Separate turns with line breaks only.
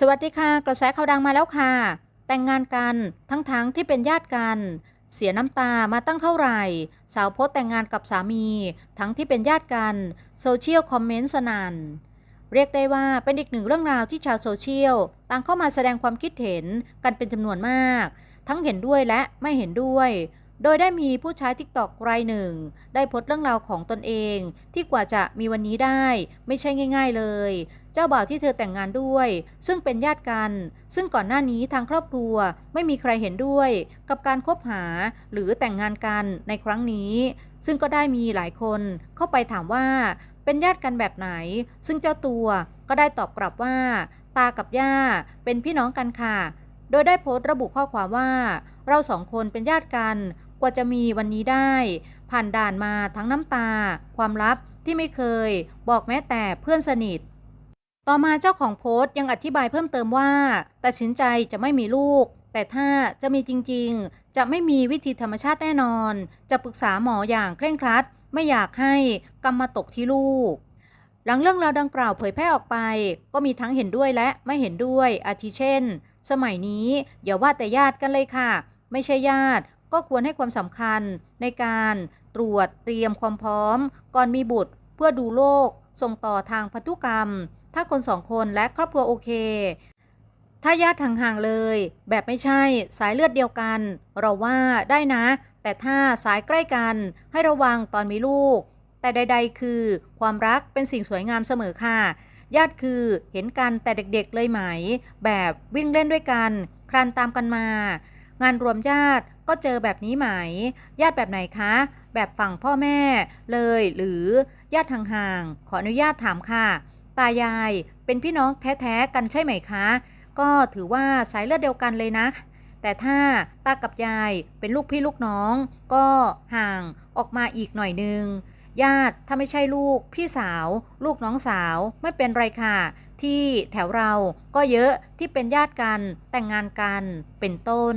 สวัสดีค่ะ กระแสข่าวดังมาแล้วค่ะ แต่งงานกันทั้งๆทที่เป็นญาติกัน เสียน้ำตามาตั้งเท่าไหร่ สาวโพสแต่งงานกับสามี ทั้งที่เป็นญาติกันโซเชียลคอมเมนต์สนั่นเรียกได้ว่าเป็นอีกหนึ่งเรื่องราวที่ชาวโซเชียลต่างเข้ามาแสดงความคิดเห็นกันเป็นจำนวนมาก ทั้งเห็นด้วยและไม่เห็นด้วย โดยได้มีผู้ใช้ทิกตอกรายหนึ่ง ได้โพสต์เรื่องราวของตนเอง ที่กว่าจะมีวันนี้ได้ไม่ใช่ง่าย ๆเลย เจ้าบ่าวที่เธอแต่งงานด้วย ซึ่งเป็นญาติกัน ซึ่งก่อนหน้านี้ทางครอบครัวไม่มีใครเห็นด้วย กับการคบหาหรือแต่งงานกันในครั้งนี้ ซึ่งก็ได้มีหลายคนเข้าไปถามว่าเป็นญาติกันแบบไหน ซึ่งเจ้าตัวก็ได้ตอบกลับว่า ตากับย่าเป็นพี่น้องกันค่ะ โดยได้โพสต์ระบุข้อความว่า เราสองคนเป็นญาติกัน กว่าจะมีวันนี้ได้ ผ่านด่านมาทั้งน้ำตา ความลับที่ไม่เคย บอกแม้แต่เพื่อนสนิท ต่อมาเจ้าของโพสต์ยังอธิบายเพิ่มเติมว่าตัดสินใจจะไม่มีลูก แต่ถ้าจะมีจริงๆ จะไม่มีวิธีธรรมชาติแน่นอน จะปรึกษาหมออย่างเคร่งครัด ไม่อยากให้กรรมมาตกที่ลูกหลังเรื่องราวดังกล่าวเผยแพร่ออกไป ก็มีทั้งเห็นด้วยและไม่เห็นด้วยอาทิเช่น สมัยนี้อย่าว่าแต่ญาติกันเลยค่ะ ไม่ใช่ญาติ ก็ควรให้ความสำคัญในการตรวจเตรียมความพร้อม ก่อนมีบุตรเพื่อดูโรคส่งต่อทางพันธุกรรม ถ้าคนสองคนและครอบครัวโอเค ถ้าญาติห่างๆเลย แบบไม่ใช่สายเลือดเดียวกัน เราว่าได้นะ แต่ถ้าสายใกล้กันให้ระวังตอนมีลูก แต่ใด ๆ คือความรักเป็นสิ่งสวยงามเสมอค่ะญาติคือเห็นกันแต่เด็กๆเลยไหม แบบวิ่งเล่นด้วยกันคลานตามกันมา งานรวมญาติ ก็เจอแบบนี้ไหม ญาติแบบไหนคะ แบบฝั่งพ่อแม่เลย หรือญาติห่างๆ ขออนุญาตถามค่ะ ตายายเป็นพี่น้องแท้ๆกันใช่ไหมคะ ก็ถือว่าสายเลือดเดียวกันเลยนะ แต่ถ้าตากับยายเป็นลูกพี่ลูกน้อง ก็ห่างออกมาอีกหน่อยนึง ญาติถ้าไม่ใช่ลูก พี่สาว ลูกน้องสาวไม่เป็นไรค่ะที่แถวเราก็เยอะที่เป็นญาติกันแต่งงานกันเป็นต้น